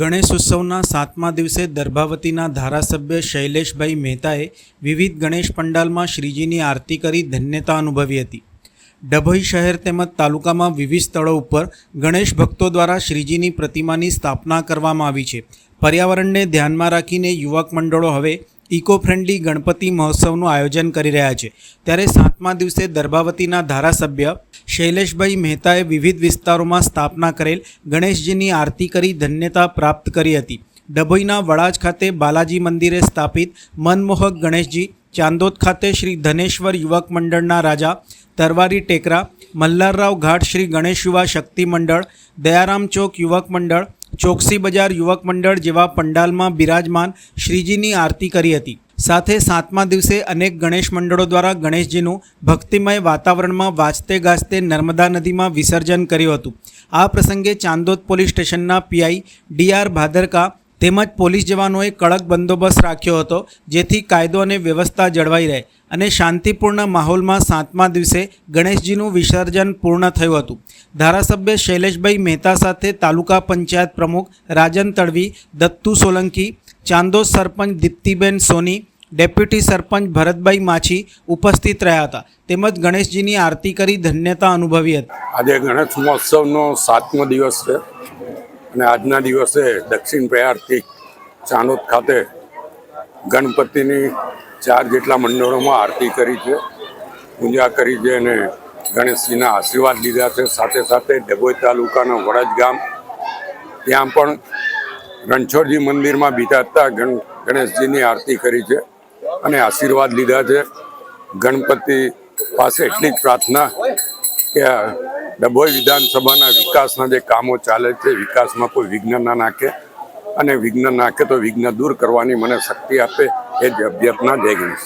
ગણેશ ઉત્સવના સાતમા દિવસે દર્ભાવતીના ધારાસભ્ય શૈલેષભાઈ મહેતાએ વિવિધ ગણેશ પંડાલમાં શ્રીજીની આરતી કરી ધન્યતા અનુભવી હતી. ડભોઈ શહેર તેમજ તાલુકામાં વિવિધ સ્થળો ઉપર ગણેશ ભક્તો દ્વારા શ્રીજીની પ્રતિમાની સ્થાપના કરવામાં આવી છે. પર્યાવરણને ધ્યાનમાં રાખીને યુવક મંડળો હવે ઇકો ફ્રેન્ડલી ગણપતિ મહોત્સવનું આયોજન કરી રહ્યા છે. ત્યારે સાતમા દિવસે દર્ભાવતીના ધારાસભ્ય શૈલેષભાઈ મહેતાએ વિવિધ વિસ્તારોમાં સ્થાપના કરેલ ગણેશજીની આરતી કરી ધન્યતા પ્રાપ્ત કરી હતી. ડભોઈના વડાજ ખાતે બાલાજી મંદિરે સ્થાપિત મનમોહક ગણેશજી, ચાંદોદ ખાતે શ્રી ધનેશ્વર યુવક મંડળના રાજા, તરવારી ટેકરા મલ્હારરાવ ઘાટ શ્રી ગણેશ યુવા શક્તિ મંડળ, દયારામ ચોક યુવક મંડળ, ચોકસી બજાર યુવક મંડળ જેવા પંડાલમાં બિરાજમાન શ્રીજીની આરતી કરી હતી. સાથે સાતમા દિવસે અનેક ગણેશ મંડળો દ્વારા ગણેશજીનું ભક્તિમય વાતાવરણમાં વાજતે ગાજતે નર્મદા નદીમાં વિસર્જન કર્યું હતું. આ પ્રસંગે ચાંદોદ પોલીસ સ્ટેશનના પીઆઈ ડીઆર ભાદરકા તેમજ પોલીસ જવાનોએ કડક બંદોબસ્ત રાખ્યો હતો, જેથી કાયદો અને વ્યવસ્થા જળવાઈ રહે અને શાંતિપૂર્ણ માહોલમાં સાતમા દિવસે ગણેશજીનું વિસર્જન પૂર્ણ થયું હતું. ધારાસભ્ય શૈલેષભાઈ મહેતા સાથે તાલુકા પંચાયત પ્રમુખ રાજન તડવી, દત્તુ સોલંકી, ચાંદોદ સરપંચ દીપ્તિબેન સોની ડેપ્યુટી સરપંચ ભરતભાઈ માછી ઉપસ્થિત રહ્યા હતા. તેમજ ગણેશજીની આરતી કરી ધન્યતા અનુભવી હતી. આજે ગણેશ મહોત્સવનો સાતમો દિવસ છે અને આજના દિવસે દક્ષિણ પ્રયારથી ચાંદોદ ખાતે ગણપતિની ચાર જેટલા મંડળોમાં આરતી કરી છે, પૂજા કરી છે અને ગણેશજીના આશીર્વાદ લીધા છે. સાથે સાથે ડભોઈ તાલુકાના વડજ ગામ, ત્યાં પણ રણછોડજી મંદિરમાં બિતાતા ગણ, ગણેશજીની આરતી કરી છે. અને આશીર્વાદ લીધા છે. ગણપતિ પાસે એટલી જ પ્રાર્થના કે ડભોઈ વિધાનસભાના વિકાસના જે કામો ચાલે છે, વિકાસમાં કોઈ વિઘ્ન ના નાખે અને વિઘ્ન નાખે તો વિઘ્ન દૂર કરવાની મને શક્તિ આપે એ જ અભ્યર્થના જય ગણેશ.